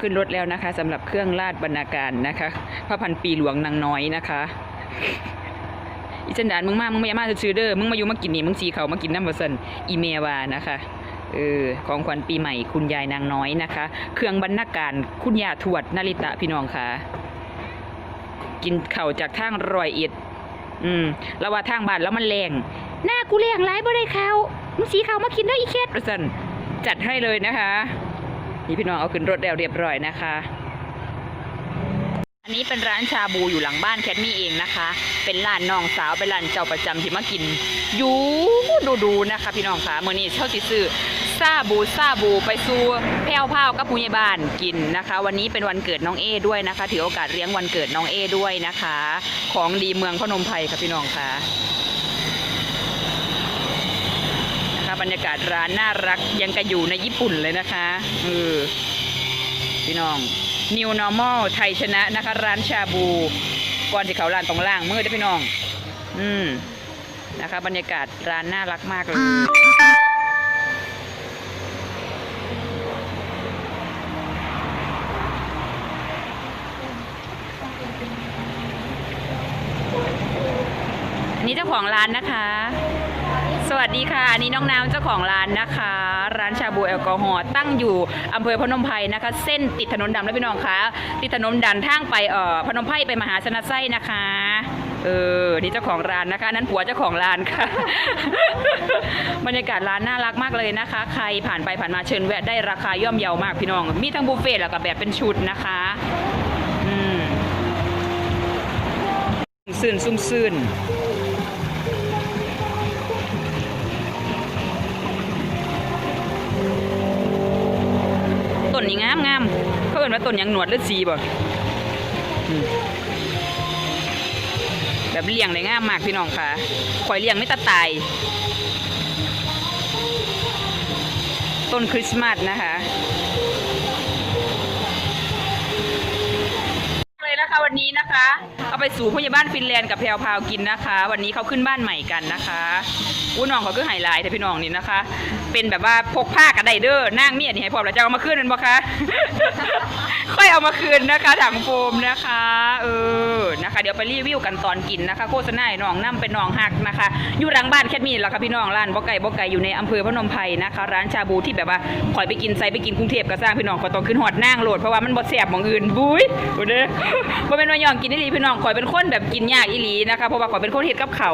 ขึ้นรถแล้วนะคะสำหรับเครื่องราชบรรณาการนะคะพระพันปีหลวงนางน้อยนะคะอีจันดานมึงมามึงไม่มาซื้อเด้อมึงมาอยู่มากินนี่มึงสีเขามากินน้ำบะสันอีเมวานะคะเออของขวัญปีใหม่คุณยายนางน้อยนะคะ เครื่องบรรณาการคุณยาทวดนาริตะพี่น้องค่ะ กินเข่าจากทางรอยเอ็ด อืมแล้วว่าทางบ้านแล้วมันแรงหน้ากูแรงไรบ่ได้เขามึงสีเขามากินได้อีเคสบะสันจัดให้เลยนะคะ นี่พี่น้องเอาขึ้นรถแล้วเรียบร้อยนะคะ อันนี้เป็นร้านชาบูอยู่หลังบ้านแคทมี่เองนะคะ เป็นร้านน้องสาวเป็นร้านเจ้าประจำที่มากินอยู่ดูดูๆนะคะพี่น้องคะเมื่อนี้เช่าสิซื้อซาบูซาบูไปสู่แพ้วพาวกับผู้ใหญ่บ้านกินนะคะ วันนี้เป็นวันเกิดน้องเอด้วยนะคะ ถือโอกาสเลี้ยงวันเกิดน้องเอด้วยนะคะ ของดีเมืองพนมไพรค่ะพี่น้องคะนะคะบ รรยากาศร้านน่ารักยังกะอยู่ในญี่ปุ่นเลยนะคะเออพี่น้อง New Normal ไทยชนะนะคะ ร้านชาบูก่อนที่เขาร้านตรงล่างมือเด้พี่น้อง อืมนะคะ บรรยากาศร้านน่ารักมากเลยอันนี้เจ้าของร้านนะคะ สวัสดีค่ะอันนี้น้องน้ำเจ้าของร้านนะคะ ร้านชาบูแอลกอฮอล์ตั้งอยู่อำเภอพนมไพรนะคะ เส้นติดถนนดำแล้วพี่น้องคะติดถนนดันทางไปเอ่อพนมไพรไปมหาชนะไส้นะคะเออนี่เจ้าของร้านนะคะนั้นผัวเจ้าของร้านค่ะ บรรยากาศร้านน่ารักมากเลยนะคะ ใครผ่านไปผ่านมาเชิญแวะได้ราคาย่อมเยาวมากพี่น้อง มีทั้งบุฟเฟ่ต์แล้วก็แบบเป็นชุดนะคะอืมซื่นซุ่มซื่น นนี้งามงามเขาเอ่นว่าต้นหยังหนวดหรือสีบ่อืมแบบเลี้ยงเลยงามมากพี่น้องค่ะข่อยเลี้ยงไม่ตะตาย ต้นคริสต์มาสนะคะเลยนะคะวันนี้นะคะ เอาไปสู่พยาบ้านฟินแลนด์กับแพรวพราวกินนะคะ วันนี้เขาขึ้นบ้านใหม่กันนะคะอู้น้องเขาคือไฮไลท์แต่พี่น้องนี่นะคะ เป็นแบบว่าพกผ้ากระไดเด้อนั่งเมียนี่ให้พร้อมแล้วจะเอามาคืนเป็นบ่คะค่อยเอามาคืนนะคะถังโฟมนะคะ เออนะคะ เดี๋ยวไปรีวิวกันตอนกินนะคะ โฆษณาหน้องน้ำเป็นน้องหักนะคะ อยู่หลังบ้านแคทมีนแหละค่ะพี่น้องร้านบ่ไก่บ่ไก่อยู่ในอำเภอพนมไพรนะคะ ร้านชาบูที่แบบว่าข่อยไปกินไซไปกินกรุงเทพก็สร้างพี่น้องข่อต้องขึ้นหอดนั่งโหลดเพราะว่ามันบ่แซ่บมองอื่นบุ้ยบ่เด้อบ่เป็นว่าย่องกินอีหลีพี่น้องข่อยเป็นคนแบบกินยากอีหลีนะคะเพราะว่าข่อยเป็นคนเฮ็ดกับข้า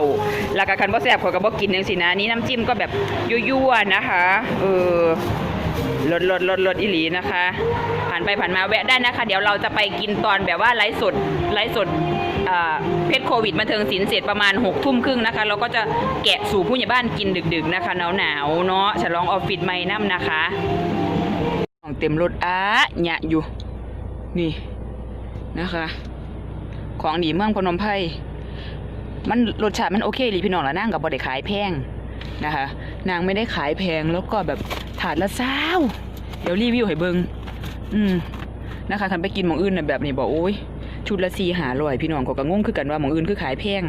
แล้วก็คันบ่แซ่บข่อยก็บ่กินจังซี่นะนี่น้ำจิ้มก็แบบยั่วๆนะคะเออลดลดลดลดอีหลีนะคะ ผ่านไปผ่านมาแวะได้นะคะ เดี๋ยวเราจะไปกินตอนแบบว่าไลฟ์สดไลฟ์สดเพชรโควิดมาเทิงศิลเสร็จประมาณ6กทุ่มครึ่งนะคะ เราก็จะแกะสู่ผู้ใหญ่บ้านกินดึกๆนะคะ หนาวๆเนาะฉลองออฟฟิศใหม่น้ำนะคะของเต็มรถอ้าหยะอยู่ นี่นะคะ ของดีเมืองพนมไพรมันรสชาติมันโอเคหรือพี่น้องละนั่งกับบได้ขายแพงนะคะ นางไม่ได้ขายแพงแล้วก็แบบถาดละเศร้าเดี๋ยวรีวิวให้เบิงอืมนะคะทำไปกินหมองอื่นน่ะแบบนี้บอกโอ้ยชุดละสี่หาลอยพี่น้องก็กระงงคือกันว่าหมองอื่นคือขายแพง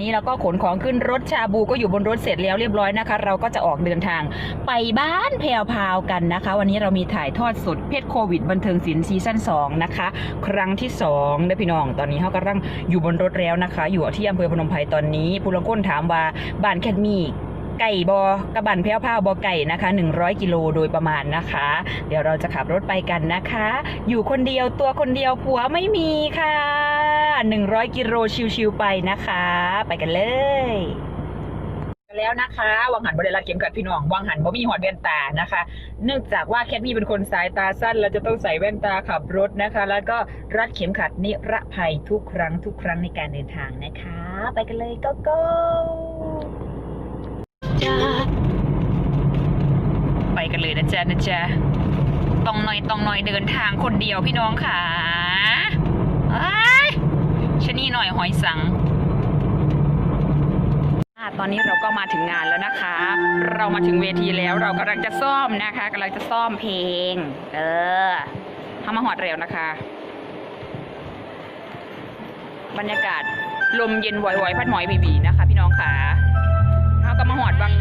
นี้เราก็ขนของขึ้นรถชาบูก็อยู่บนรถเสร็จแล้วเรียบร้อยนะคะ เราก็จะออกเดินทางไปบ้านแพรวพาวกันนะคะ วันนี้เรามีถ่ายทอดสดเพชรโควิด บันเทิงศิลป์ซีซั่น2นะคะ ครั้งที่2นะพี่น้อง ตอนนี้เขากำลังอยู่บนรถแล้วนะคะ อยู่ที่อำเภอพนมไพรตอนนี้ผู้ลงก้นถามว่าบ้านแคทมีไก่บอกระบันแพ้วพาวบอไก่นะคะ 100 กิโลโดยประมาณนะคะ เดี๋ยวเราจะขับรถไปกันนะคะ อยู่คนเดียวตัวคนเดียวผัวไม่มีค่ะ 100 กิโลชิวๆไปนะคะ ไปกันเลยแล้วนะคะวังหันบริลาเข็มขัดพี่น้องวังหันบ่มีหอดแว่นตานะคะ เนื่องจากว่าแคทมี่เป็นคนสายตาสั้นเราจะต้องใส่แว่นตาขับรถนะคะ แล้วก็รัดเข็มขัดนิรภัยทุกครั้งทุกครั้งในการเดินทางนะคะ ไปกันเลยก็ก้ไปกันเลยนะจ๊ะนะจ๊ะต้องหน่อยต้องหน่อยเดินทางคนเดียวพี่น้องค่ะ ชนีหน่อยหอยสังตอนนี้เราก็มาถึงงานแล้วนะคะ เรามาถึงเวทีแล้วเรากำลังจะซ่อมนะคะกำลังจะซ่อมเพลง เออทำมาหอดเร็วนะคะ บรรยากาศลมเย็นวอยๆพัดหมอยบีบีนะคะ พี่น้องค่ะเขาก็มาหอดวัง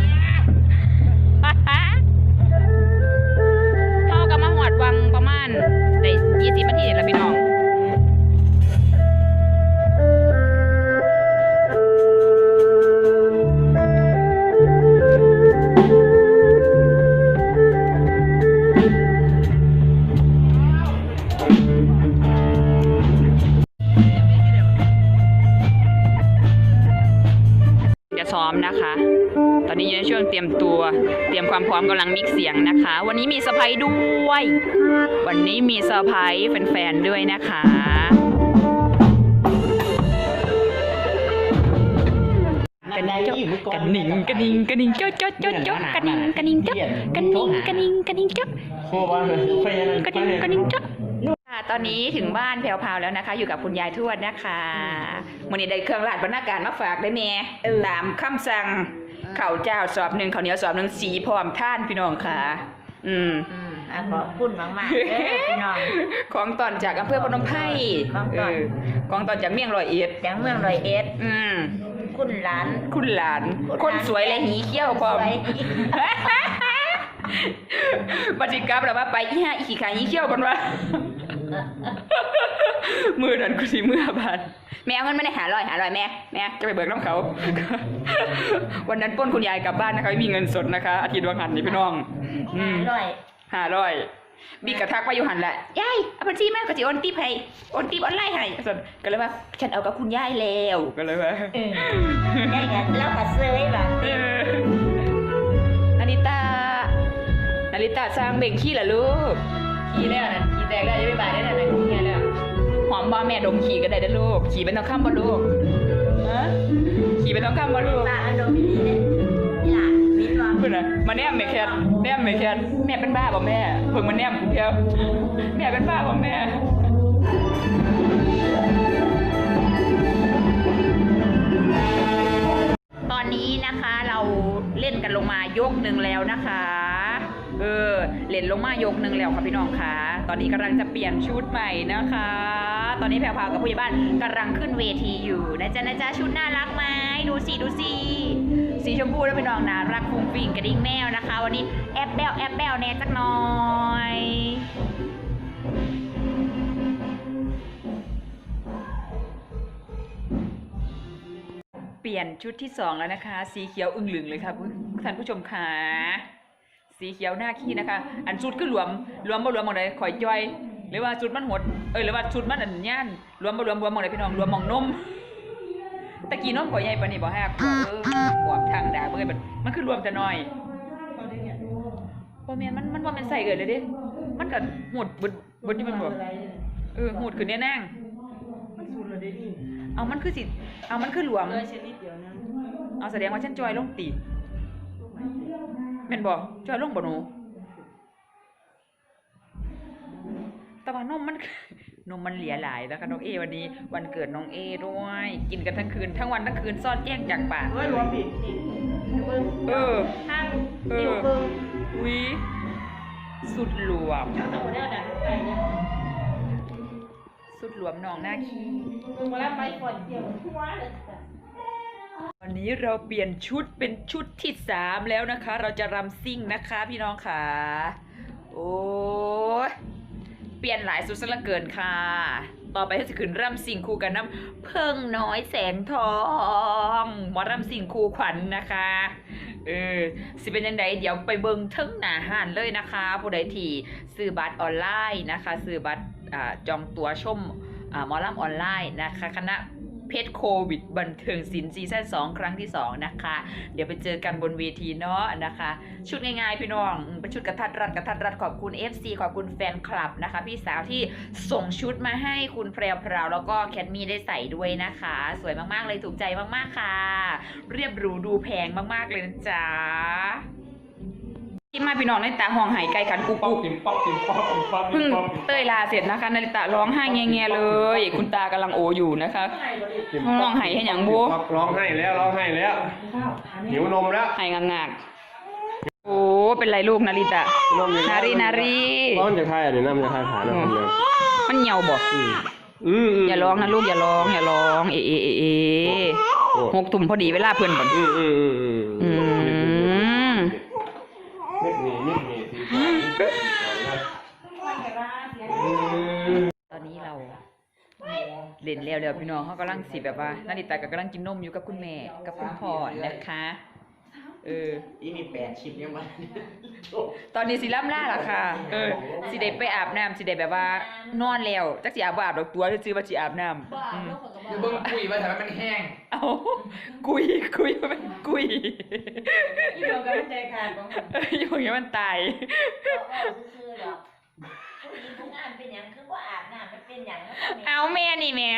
ซ้อมนะคะ ตอนนี้อยู่ในช่วงเตรียมตัว เตรียมความพร้อมกำลังมิกเสียงนะคะ วันนี้มีเซอร์ไพรส์ด้วย วันนี้มีเซอร์ไพรส์แฟนๆด้วยนะคะกระดิ่งกระดิ่งกระดิ่งกระดิ่งจ๊ดจ๊ดจ๊ดจ๊ดกระดิ่งกระดิ่งจ๊ดกระดิ่งกระดิ่งกระดิ่งจ๊ดโอ้บ้านเลยไฟยังกระดิ่งกระดิ่งจ๊ดค่ะต อนนี้ถึงบ้านแพรวๆแล้วนะคะ อยู่กับคุณยายทวดนะคะวันนี้ได้เครื่องราชบรรณาการมาฝากได้แม่ตามคำสั่งข้าวเจ้าสอบหนึ่งข้าวเหนียวสอบหนึ่งสีพร้อมท่านพี่น้องค่ะ อืมอืมอะขอบคุณมากๆเด้อพี่น้องของตอนจากอำเภอพนมไพรของตอนเของตอนจากเมียงร้อยเอ็ดจากเมืองร้อยเอ็ดอืมคุณหลานคุณหลาน คุณหลาน คนสวยและหีเขี้ยวพร้อมสวยบัจิกลับแล้วว่าไปอีห่าอีขี้ขายหีเขี้ยวกันวะ มือนั้นกูสิมือบานแม่เอาเงินไม่ได้หาลอยหาลอยแม่แม่จะไปเบิกน้ำเขา วันนั้นปล้นคุณยายกลับบ้านนะคะไม่มีเงินสดนะคะ อาทิตย์วันหันนี่พี่น้องอืมร้อยห้าร้อยบีกระทักไปอยู่หันแหละยายเอาบัญชีแม่ก็จะโอนตีให้โอนตีออนไลน์ให้ส่วนก็เลยว่าฉันเอากับคุณยายแล้วก็เลยว่าเออได้กันแล้วก็เซยแบบเออนาริตานาริตาสร้างเบ่งขี้เหรอลูก ขี่แล้วนั่นขี่แตกแล้วจะไปบายได้นั่นน่ะขี่แล้วหอมบ่แม่ดมขี่ก็ได้เด้อลูก ขี่เป็นทองคำบ่ลูกฮะขี่เป็นทองคำบ่ลูกตาอันโดมินีเนี่ยนี่ล่ะมินว่าเพื่อนนะมาแนมแม่แคทแนมแม่แคทแม่เป็นบ้าบ่แม่เพิ่งมาแนมกูเพียวแม่เป็นบ้าบ่แม่ตอนนี้นะคะเรา เล่นกันลงมายกหนึ่งแล้วนะคะ เออเล่นลงมายกหนึ่งแล้วค่ะพี่น้องค่ะ ตอนนี้กำลังจะเปลี่ยนชุดใหม่นะคะ ตอนนี้แพรวพาวกับผู้ใหญ่บ้านกำลังขึ้นเวทีอยู่นะจ๊ะนะจ๊ะชุดน่ารักไหมดูสิดูสิสีชมพูแล้วพี่น้องน่ารักฟุ้งฟิ่งกระดิ่งแมวนะคะ วันนี้แอบแบลแอบแบลแน่จักหน่อย เปลี่ยนชุดที่สองแล้วนะคะ สีเขียวอึ่งหลึงเลยค่ะท่านผู้ชมค่ะสีเขียวหน้าขี้นะคะ อันชุดคือรวมรวมบ่รวมมองใดข่อยจอย หรือว่าชุดมันหดเอ้ยหรือว่าชุดมันอันย่านรวมบ่รวมรวมมองใดพี่น้องรวมมองนมตะกี้นมข่อยใหญ่ปานนี้บ่ฮักเออหวบทางดาเบิ่งมันมันคือรวมแต่น้อยบ่แม่นมันมันบ่แม่นใส่เกิดเลยด้มันก็หดบดบึดนี่มันบ่เออหดขึ้นแน่นางมันสูดเลยดิ เอามันคือสิ เอามันคือหลวม เลยชนิดเดียวนะเอาแสดงว่าฉันจอยลงตีแม่นบอกจอยลงบ่หนูแต่ว่านมมัน นมมันเหลียหลายแล้วค่ะน้องเอวันนี้ วันเกิดน้องเอด้วย กินกันทั้งคืนทั้งวันทั้งคืนซ่อนแจ้งจากปาก เฮ้ยรวมผิดนี่เบิ้งเออข้างเอนิ้วอเบิ้งวิสุดหลวมเอาตัวเนี้ยดันไปเนี่ย สุดหลวมหนองหน้าขี้วันนี้เราเปลี่ยนชุดเป็นชุดที่สามแล้วนะคะ เราจะรำซิ่งนะคะพี่น้องค่ะ โอ้ยเปลี่ยนหลายสุดซะเหลือเกินค่ะ ต่อไปก็จะขึ้นรำซิ่งคู่กันน้ำเพิ่งน้อยแสงทองหมอรำซิ่งคู่ขวัญนะคะเออสิเป็นยังไงเดี๋ยวไปเบิงเทึงหนาหานเลยนะคะ ผู้ใดที่ซื้อบัตรออนไลน์นะคะ ซื้อบัตร จองตั๋วชมอ่ามอลำออนไลน์นะคะคณะเพชรโควิดบันเทิงศิลป์ซีซั่น2ครั้งที่ 2 นะคะ เดี๋ยวไปเจอกันบนเวทีเนาะนะคะ ชุดง่ายๆพี่น้องเป็นชุดกระทัดรัดกระทัดรัดขอบคุณ FC ขอบคุณแฟนคลับนะคะ พี่สาวที่ส่งชุดมาให้คุณแพรวพราวแล้วก็แคทมี่ได้ใส่ด้วยนะคะ สวยมากๆเลยถูกใจมากๆค่ะ เรียบหรูดูแพงมากๆเลยนะจ๊ะ ที่มาพี่น้องในตาห้องไห้ไก่ขันกุ๊กป๊อปกุ๊กปิมป๊อปปิมป๊อปปิมป๊อปปิเพิ่งมป๊อปเต้ยลาเสร็จนะคะนาริตะร้องไห้แง่ๆเลย คุณตากำลังโออยู่นะคะร้องไห้ให้หยังบูร้องไห้แล้วร้องไห้แล้วหิวนมแล้วไห้งากๆโอ้เป็นไรลูกนาริตะนมยังนารีนารีร้อนจะคายอันนี้น้ำจะคายขานะคนเดียวมันเหี่ยวบ่อืมอืมอย่าร้องนะลูกอย่าร้องอย่าร้องเอเอเอเอโอ้หกตุ่มพอดีเวลาเพื่อนบ่นอืมอืมอืมอืม อืม เม็ดหมีเม็ดหมีสีฟ้า เล่น แล้วแล้วพี่น้องเขากำลังสิแบบว่านาริตาก็กำลังกินนมอยู่กับคุณแม่กับคุณพ่อนะคะเอออีมีแปดชิปยังไงตอนนี้สิล่ำล่าล่ะค่ะเออสิได้ไปอาบน้ำสิได้แบบว่านอนแล้วจักสิอาบบ่อาบดอกตัวซื่อๆว่าสิอาบน้ำบ้าอืมลูกคนกับคือบ้าเบิ่งคุยว่าแต่ว่ามันแห้งเอากุยกุยว่าเป็นกุยอีโดนกันใจขาดของมันเอออย่างเงี้ยมันตาย ผู้หญิงผู้งานเป็นหยังคือว่าอาบน้ำมันเป็นหยังมันก็มีเอาแม่นี่แม่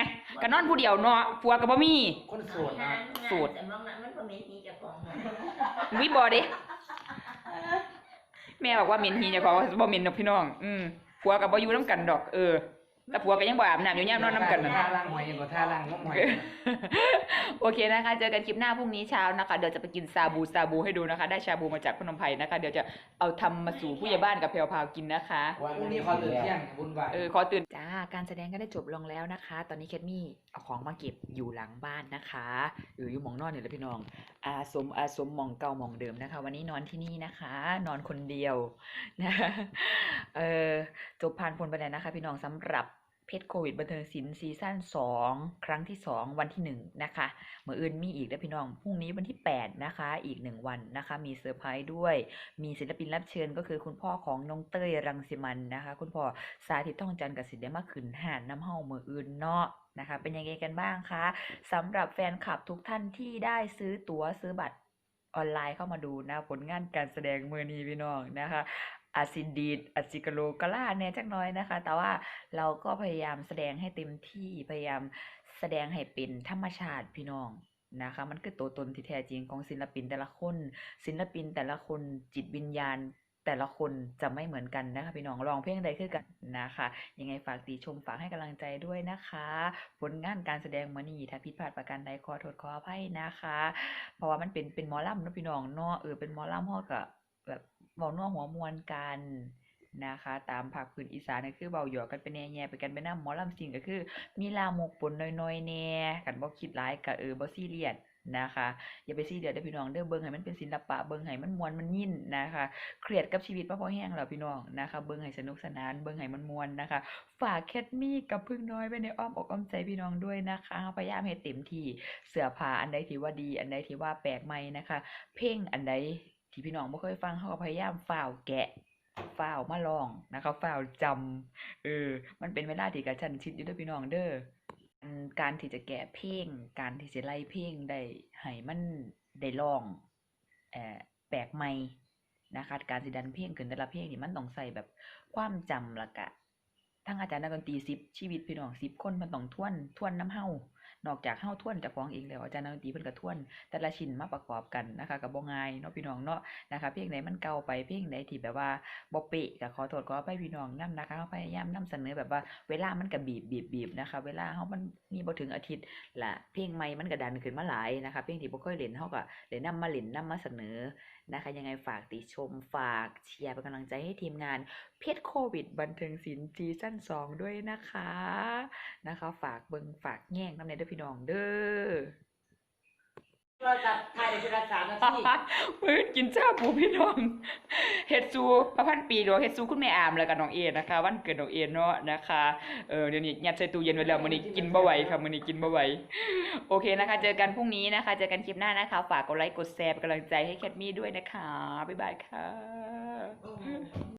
ก็นอนผู้เดียวเนาะผัวก็บ่มี คนโสดนะสูตรแต่มองนั้นมันบ่มีหีเจ้าของมันวิบ่เด้แม่บอกว่าเหม็นหีเจ้าของว่าบ่เหม็นดอกพี่น้อง อืมผัวก็บ่อยู่นํกันดอก เออ แต่ผัวก็ยังบ่อาบน้ำอยู่ยามนอนนํกันนั่นท่าล่างหอยยังก็ท่าล่างงบหอยโอเคนะคะ เจอกันคลิปหน้าพรุ่งนี้เช้านะคะ เดี๋ยวจะไปกินซาบูซาบูให้ดูนะคะ ได้ชาบูมาจากพนมไพรนะคะ เดี๋ยวจะเอาทำมาสู่ผู้ใหญ่บ้านกับแพรวพราวกินนะคะพรุ่งนี้ขอตื่นเที่ยงบุญวายเออขอตื่นจ้าการแสดงก็ได้จบลงแล้วนะคะ ตอนนี้เคทมี่เอาของมาเก็บอยู่หลังบ้านนะคะเอออยู่หมองนอนเนี่ยแหละพี่น้อง อาสมอาสมหมองเก่าหมองเดิมนะคะ วันนี้นอนที่นี่นะคะ นอนคนเดียวนะคะเออจบผ่านพ้นไปแล้วนะคะ พี่น้องสำหรับ เพชรโควิดบันเทิงศิลป์ซีซั่น2 ครั้งที่ 2 วันที่ 1 นะคะเมื่ออื่นมีอีกนะพี่น้อง พรุ่งนี้วันที่ 8 นะคะ อีก 1 วันนะคะ มีเซอร์ไพรส์ด้วย มีศิลปินรับเชิญก็คือคุณพ่อของน้องเต้ยรังสิมันนะคะ คุณพ่อสาธิตท่องจันทร์กับสิทธิ์ได้มาขึ้นหานน้ำเฮาเมื่ออื่นเนาะนะคะ เป็นยังไงกันบ้างคะสำหรับแฟนคลับทุกท่านที่ได้ซื้อตั๋วซื้อบัตรออนไลน์เข้ามาดูนะผลงานการแสดงมือนี้พี่น้องนะคะ อาจสิดีดอาจสิกะโลกะล่าแน่จักน้อยนะคะ แต่ว่าเราก็พยายามแสดงให้เต็มที่พยายามแสดงให้เป็นธรรมชาติพี่น้องนะคะ มันคือตัวตนที่แท้จริงของศิลปินแต่ละคน ศิลปินแต่ละคนจิตวิญญาณแต่ละคนจะไม่เหมือนกันนะคะพี่น้องลองเพลงใดคือกันนะคะ ยังไงฝากติชมฝากให้กำลังใจด้วยนะคะ ผลงานการแสดงมานี่ถ้าผิดพลาดประการใดขอโทษขออภัยนะคะ เพราะว่ามันเป็นเป็นมอลำเนาะพี่น้องเนาะเออเป็นมอลำฮอกับ แบบเบานัวหัวมวนกันนะคะ ตามภาคพื้นอีสานก็คือเบาหยอกกันไปแน่แย่ไปกันไปน้ำหมอลำจริงก็คือ มีลามกปนน้อยๆแน่กันบ่คิดร้ายก็เออบ่ซีเรียสนะคะอย่าไปซีเรียสเด้อพี่น้องเด้อเบิงให้มันเป็นศิลปะเบิงให้มันมวนมันยินนะคะเครียดกับชีวิตมาพอแห้งแล้วพี่น้องนะคะ เบิงให้สนุกสนานเบิงให้มันมวนนะคะ ฝากแคทมี่กับพึ่งน้อยไว้ในอ้อมอกอ้อมใจพี่น้องด้วยนะคะพยายามให้เต็มที่เสื้อผ้าอันใดที่ว่าดี อันใดที่ว่าแปลกใหม่นะคะ เพลงอันใด ที่พี่น้องไม่เคยฟังเขาก็พยายามฝ่าวแกะฝ่าวมาลองนะคะฝ่าวจำเออ มันเป็นเวลาที่กระชันชิดอยู่ด้อพี่น้องเด้อการที่จะแกะเพลงการที่จะไล่เพลงได้ให้มันได้ลองแอบแปลกใหม่นะคะการสิดันเพลงขึ้นแต่ละเพลงนี่มันต้องใส่แบบความจำละกะ ทั้งอาจารย์นักดนตรีสิบชีวิตพี่น้องสิบคนมันต้องทวนทวนน้ำเฮานอกจากเฮาทวนจากของเองแล้วอาจารย์นักดนตรีเพิ่นก็ทวน แต่ละชิ้นมาประกอบกันนะคะก็บ่ง่ายเนาะพี่น้องเนาะนะคะเพลงไหนมันเก่าไปเพลงไหนที่แบบว่าบ่เปะก็ขอโทษขออภัยพี่น้องนํนะคะเราพยายามนำเสนอแบบว่าเวลามันก็บีบบีบบีบนะคะ เวลาเฮามันมีบ่ถึงอาทิตย์ละเพลงใหม่มันก็ดันขึ้นมาหลายนะคะเพลงที่บ่เคยเล่นเฮาก็เลยนำมาเล่นนำมาเสนอ นะคะ ยังไงฝากติชมฝากเชียร์เป็นกำลังใจให้ทีมงานเพชรโควิด บันเทิงศิลป์ซีซั่น2ด้วยนะคะนะคะ ฝากเบิงฝากแง่งนำในเด้อพี่น้องเด้อ เราตัดภายในเวลาสามนาทีมื้อกินชาบูพี่น้องเฮ็ดซูประพันปีหรือว่าเฮ็ดซูคุณแม่อามแล้วกับน้องเอนะคะ วันเกิดน้องเอเนาะนะคะเออเดี๋ยวนี้ยัดใส่ตู้เย็นไว้แล้วมื้อนี้กินบ่ไหวค่ะมื้อนี้กินบ่ไหวโอเคนะคะ เจอกันพรุ่งนี้นะคะ เจอกันคลิปหน้านะคะ ฝากกดไลค์กดแชร์เป็นกำลังใจให้แคทมี่ด้วยนะคะบ๊ายบายค่ะ